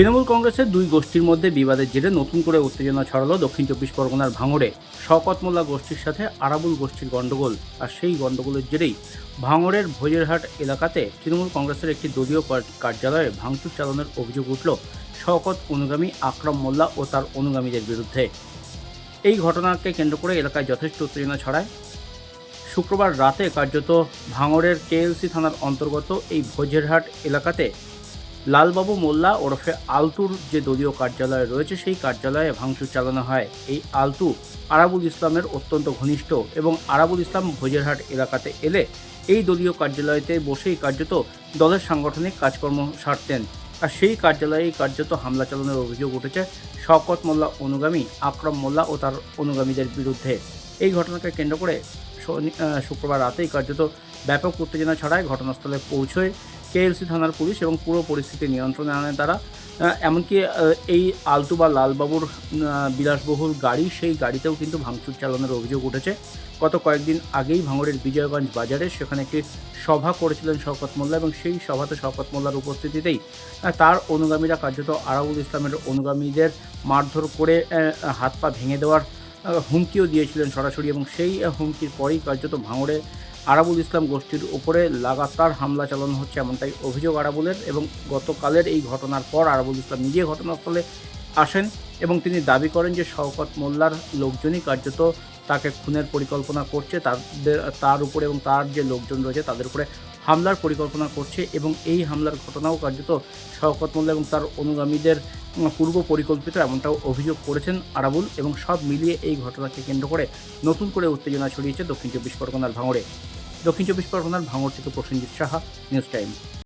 তৃণমূল কংগ্রেসের দুই গোষ্ঠীর মধ্যে বিবাদের জেরে নতুন করে উত্তেজনা ছড়ালো দক্ষিণ চব্বিশ পরগনার ভাঙড়ে। শওকত মোল্লা গোষ্ঠীর সাথে আরাবুল গোষ্ঠীর গণ্ডগোল, আর সেই গণ্ডগোলের জেরেই ভাঙড়ের ভোজেরহাট এলাকাতে তৃণমূল কংগ্রেসের একটি দলীয় কার- কার্যালয়ে ভাঙচুর চালানোর অভিযোগ উঠল শওকত অনুগামী আকরম মোল্লা ও তার অনুগামীদের বিরুদ্ধে। এই ঘটনাকে কেন্দ্র করে এলাকায় যথেষ্ট উত্তেজনা ছড়ায়। শুক্রবার রাতে কার্যত ভাঙড়ের কেএলসি থানার অন্তর্গত এই ভোজেরহাট এলাকাতে লালবাবু মোল্লা ওরফে আলতুর যে দলীয় কার্যালয় রয়েছে, সেই কার্যালয়ে ভাঙচুর চালানো হয়। এই আলতু আরাবুল ইসলামের অত্যন্ত ঘনিষ্ঠ এবং আরাবুল ইসলাম ভোজেরহাট এলাকাতে এলে এই দলীয় কার্যালয়তে বসেই কার্যত দলের সাংগঠনিক কাজকর্ম সারতেন। আর সেই কার্যালয়েই কার্যত হামলা চালানোর অভিযোগ উঠেছে শওকত মোল্লা অনুগামী, আকরম মোল্লা ও তার অনুগামীদের বিরুদ্ধে। এই ঘটনাকে কেন্দ্র করে শুক্রবার রাতেই কার্যত ব্যাপক উত্তেজনা ছড়ায় ঘটনাস্থলে পৌঁছয় কেএলসি থানার পুলিশ এবং পুরো পরিস্থিতি নিয়ন্ত্রণে আনে তারা। এমনকি এই আলতু বা লালবাবুর বিলাসবহুল গাড়ি, সেই গাড়িতেও কিন্তু ভাঙচুর চালানোর অভিযোগ উঠেছে। গত কয়েকদিন আগেই ভাঙড়ের বিজয়গঞ্জ বাজারে সেখানে একটি সভা করেছিলেন শওকত মোল্লা এবং সেই সভাতে শওকত মোল্লার উপস্থিতিতেই তার অনুগামীরা কার্যত আরাবুল ইসলামের অনুগামীদের মারধর করে হাত পা ভেঙে দেওয়ার হুমকিও দিয়েছিলেন সরাসরি এবং সেই হুমকির পরেই কার্যত ভাঙড়ে আরাবুল ইসলাম গোষ্ঠীর উপরে লাগাতার হামলা চালানো হচ্ছে এমনটাই অভিযোগ আরাবুলের এবং গতকালের এই ঘটনার পর আরাবুল ইসলাম নিজে ঘটনাস্থলে আসেন এবং তিনি দাবি করেন যে শওকত মোল্লার লোকজনই কার্যত তাকে খুনের পরিকল্পনা করছে, তাদের, তার উপরে এবং তার যে লোকজন রয়েছে তাদের উপরে হামলার পরিকল্পনা করছে এবং এই হামলার ঘটনাও কার্যত শওকত মোল্লা এবং তার অনুগামীদের পূর্ব পরিকল্পিত এমনটাও অভিযোগ করেছেন আরাবুল এবং সব মিলিয়ে এই ঘটনাকে কেন্দ্র করে নতুন করে উত্তেজনা ছড়িয়েছে দক্ষিণ চব্বিশ পরগনার ভাঙড়ে। দক্ষিণ চব্বিশ পরগনার ভাঙড় থেকে প্রসেনজিৎ সাহা, নিউজ টাইম।